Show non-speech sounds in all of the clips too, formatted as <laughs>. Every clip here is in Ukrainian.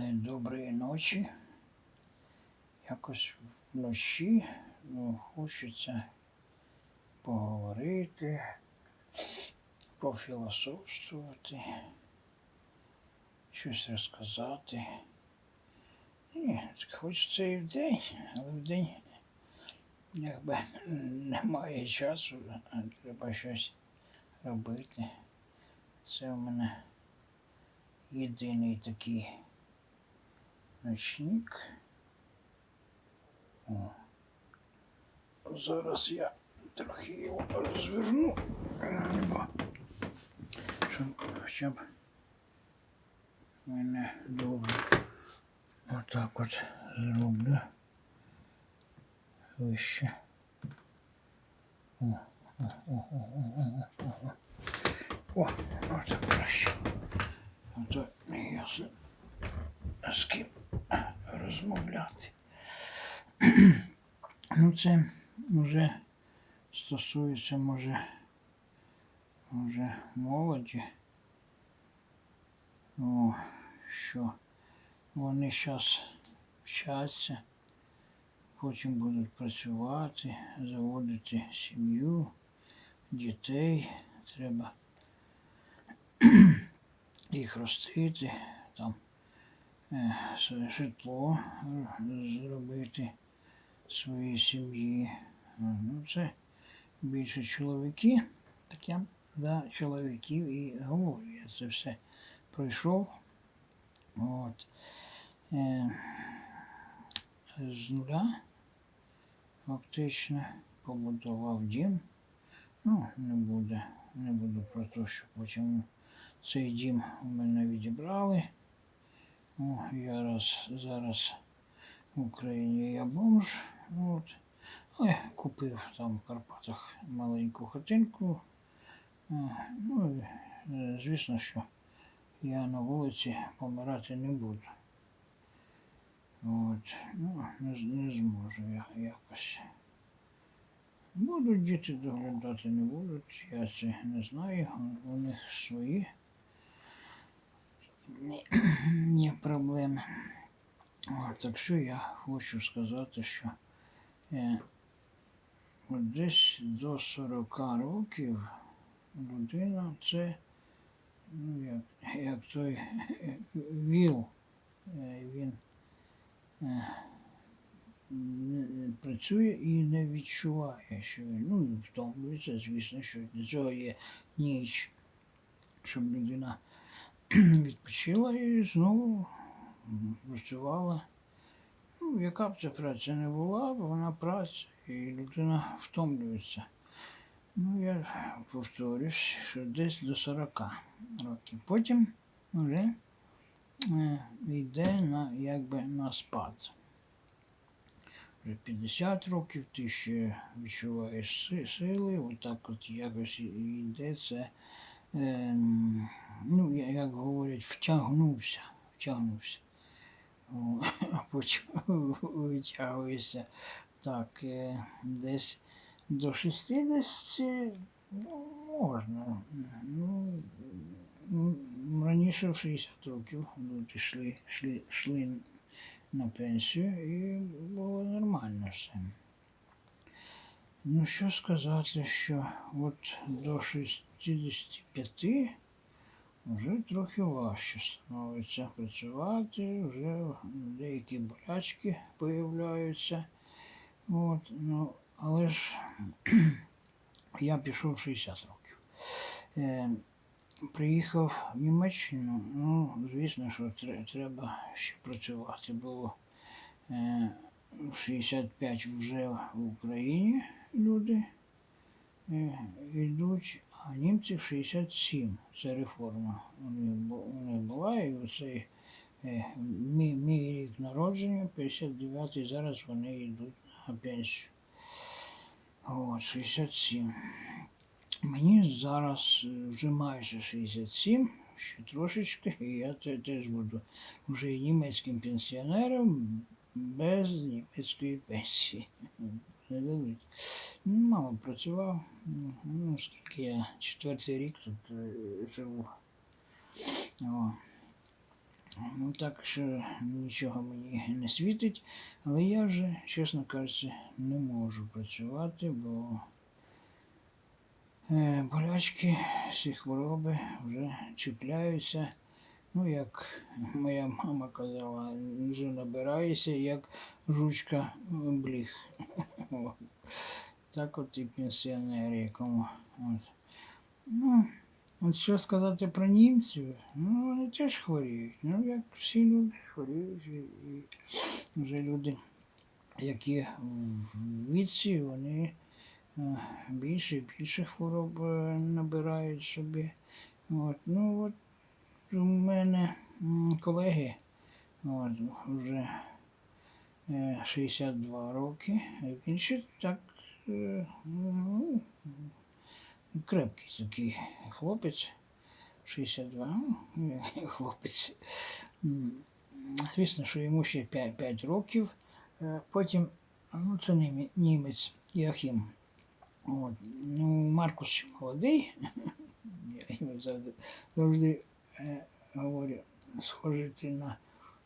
Е, Доброї ночі. Якось вночі ну, хочеться поговорити, пофілософствувати, щось розказати. Ні, хочеться і вдень, але вдень якби немає часу, треба щось робити. Це у мене єдиний такий ночник. О. Зараз я трохи його розверну, щоб хоча б мене добре. Отак от зроблю. Вище. О, о, о, о, о, о, о. О, отак краще. А то ясно з ким розмовляти. <clears throat> Ну, це вже стосується, може, може молоді. О, що вони зараз вчаться, потім будуть працювати, заводити сім'ю, дітей. Треба <clears throat> їх ростити, там житло е, зробити своїй сім'ї. Е, Ну, це більше чоловіки, так я за чоловіків і говорю. Я це все пройшов. От. Е, з нуля фактично побудував дім. Ну, не буде, не буду про те, що потім цей дім у мене відібрали. О, я раз, зараз в Україні я бомж. От. Але купив там в Карпатах маленьку хатинку. Е, Ну, е, звісно, що я на вулиці помирати не буду. От. Ну, не, не зможу я якось. Будуть діти доглядати, не будуть, я це не знаю. У них свої ні, <clears throat> ні проблем. О, так що я хочу сказати, що е, десь до 40 років людина це, ну, як, як той <laughs> віл, е, він е, не- не працює і не відчуває, що він ну, втомлюється, звісно, що для цього є ніч, щоб людина <clears throat> відпочила і знову працювала. Ну, яка б це праця не була, бо вона праця, і людина втомлюється. Ну, я повторюсь, що десь до 40 років. Потім вже е, йде на, якби, на спад. Вже 50 років ти ще відчуваєш сили, отак от якось йде це, ем, ну, як говорять, втягнувся, втягнувся. Витягуєшся. <laughs> Так, е, десь до 60 ну, можна. Ну, раніше в 60 років люди йшли, йшли, йшли на пенсію і було нормально все. Ну, що сказати, що от до 65 вже трохи важче становиться працювати, вже деякі болячки появляються. От, ну, але ж <clears throat> я пішов 60 років. Е, приїхав в Німеччину, ну, звісно, що треба ще працювати було. Е, 65 вже в Україні люди е, йдуть, а німці в 67. Це реформа у них, у них була, і оцей е, мій, мій рік народження, 59-й, зараз вони йдуть на пенсію. От, 67. Мені зараз е, вже майже 67, ще трошечки, і я теж буду вже німецьким пенсіонером без німецької пенсії. Не. Ну, мало працював. Ну, скільки я четвертий рік тут е, живу. О. Ну так що нічого мені не світить, але я вже, чесно кажучи, не можу працювати, бо е, болячки, всі хвороби вже чіпляються. Ну, як моя мама казала, вже набираєшся, як жучка бліг. Так от і пенсіонери якому. От. Ну, от що сказати про німців, ну вони теж хворіють. Ну, як всі люди хворіють. І, і вже люди, які в віці, вони е, більше і більше хвороб е, набирають собі. От. Ну, от у мене колеги от, вже е, 62 роки, він ще так е, ну, крепкий такий хлопець. 62, ну, <laughs> хлопець. Звісно, що йому ще 5, 5 років. Е, Потім, ну це німець Іохім. От. Ну, Маркус молодий. <laughs> Я йому завжди, завжди е, говорю, схожий на,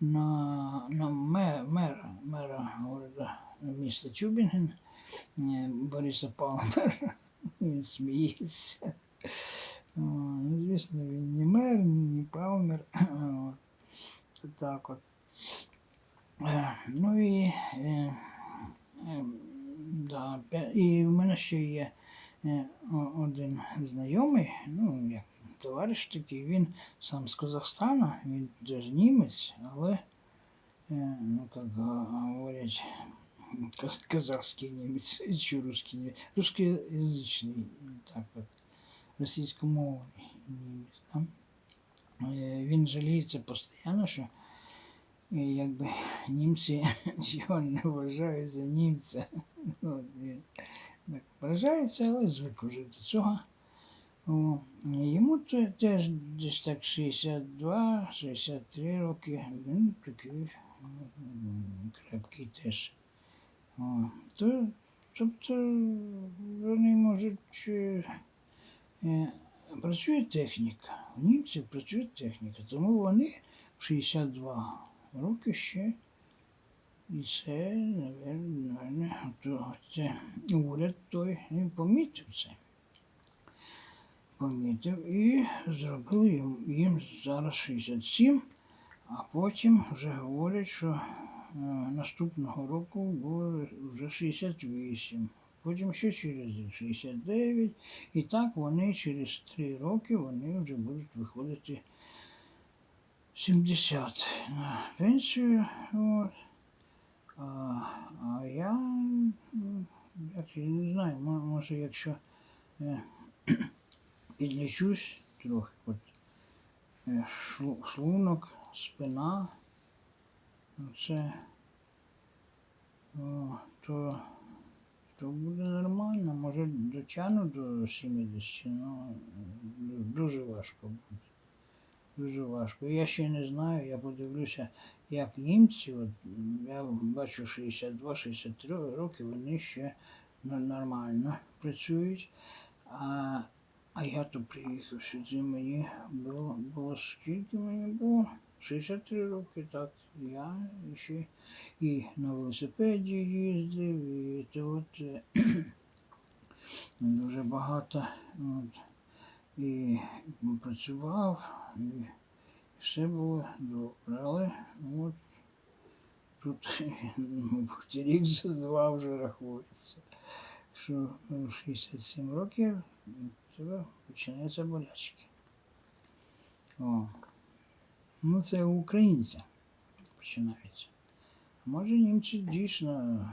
на, на мера, мера, мера города, міста Тюбінген, е, Бориса Палмера. <laughs> Він сміється. Ну, звісно, він не мер, не Палмер. Так от. Е, Ну і, е, да, і в мене ще є один знайомий, ну, як товариш такий, він сам з Казахстана, він теж німець, але, е, ну, як говорять, каз- казахський німець, чи русський німець, русскоязичний, так от, російськомовний німець. Да? Е, Він жаліється постійно, що е, якби німці <laughs> його не вважають за німця. <laughs> От він так вражається, але звик вже до цього. О, йому те- теж десь так 62-63 роки. Він такий крепкий теж. О, то, тобто вони можуть. е, е, Працює техніка. У німців працює техніка, тому вони в 62 роки ще. І це, це уряд той і помітив це. Помітив і зробили їм, зараз 67, а потім вже говорять, що е, наступного року буде вже 68. Потім ще через 69. І так вони через 3 роки вони вже будуть виходити 70 на пенсію. От. А, а я, як я не знаю, може, якщо е, підлічусь трохи, от, е, шлунок, спина, ну, це, то, то буде нормально, може дотягну до 70, ну дуже важко буде. Дуже важко. Я ще не знаю, я подивлюся, як німці, от, я бачу 62-63 роки, вони ще нормально працюють. А, а я то приїхав сюди, мені було, було скільки мені було? 63 роки, так. Я ще і на велосипеді їздив, і то от е, дуже багато. От, і працював, і все було добре. Але от тут, мабуть, рік за два вже рахується, що в 67 років в тебе починаються болячки. О. Ну, це у українця починається. Може німці дійсно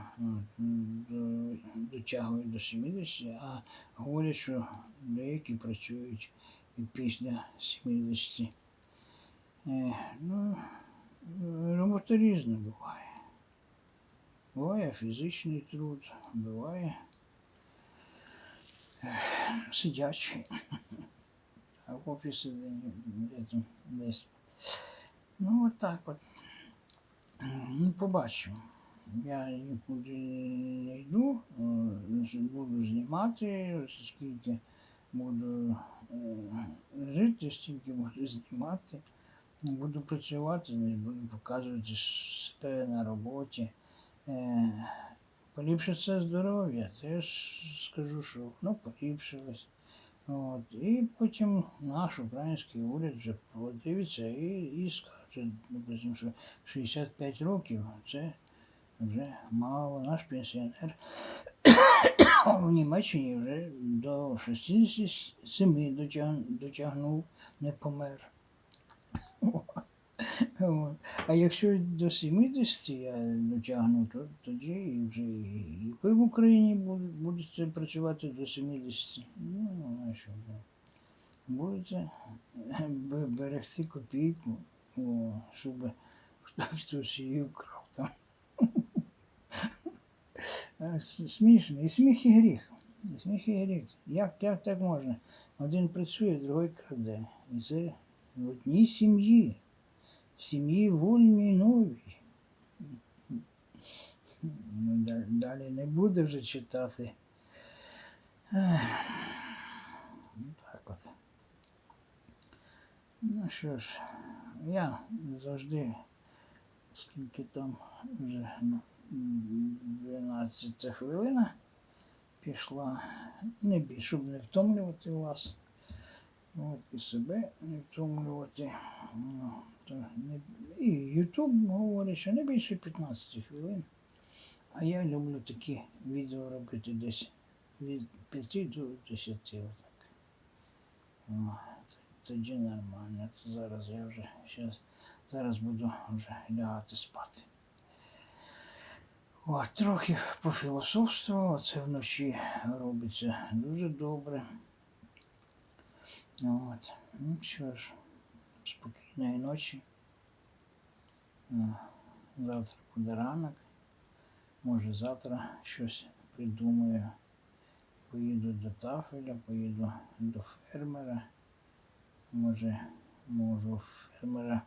дотягують до 70, а говорять, що деякі працюють і після 70. Е, ну, робота різна буває. Буває фізичний труд, буває <sighs> сидячий. А в офісі десь. Ну, от так от. Ну, побачу. Я нікуди не йду, е, буду знімати, скільки буду е, жити, стільки буду знімати. Буду працювати, буду показувати себе на роботі. Поліпшиться здоров'я, теж скажу, що воно поліпшилось. От. І потім наш український уряд вже подивиться і, і скаже, допустим, що 65 років це вже мало. Наш пенсіонер <coughs> в Німеччині вже до 67 дотяг- дотягнув, не помер. <laughs> А якщо до 70 я дотягну, то тоді вже і ви в Україні бу- будете працювати до 70. Ну, а що? Будете бе- берегти копійку, щоб хтось її вкрав там. <laughs> Смішно. І сміх і гріх. І сміх і гріх. Як, як так можна? Один працює, другий краде. І це в одній сім'ї. Сім'ї вольній новій. Ну, далі не буде вже читати. Ну, Так от. Ну що ж, я завжди, скільки там вже м, 12 хвилина пішла, не більше, щоб не втомлювати вас. От, і себе не втомлювати. Ну, то не, і Ютуб говорить, що не більше 15 хвилин. А я люблю такі відео робити десь від 5 до 10. Отак. О, тоді нормально. То зараз я вже щас, зараз буду вже лягати спати. О, трохи пофілософствував, це вночі робиться дуже добре. От. Ну що ж, спокійної ночі. Ну, Завтра буде ранок. Може завтра щось придумаю. Поїду до тафеля, поїду до фермера. Може, можу фермера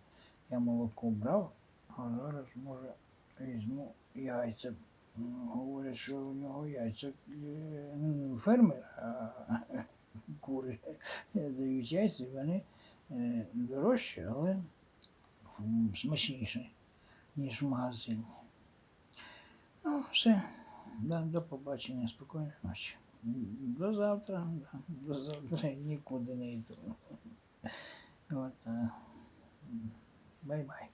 я молоко брав, а зараз може візьму яйця. Говорять, що у нього яйця е, ну, фермер, а <laughs> кури дають яйця, і вони е, дорожчі, але смачніше, ніж в магазині. Ну, все. Да, до побачення, спокійної ночі. До завтра, до завтра нікуди не йду. От, а, бай-бай.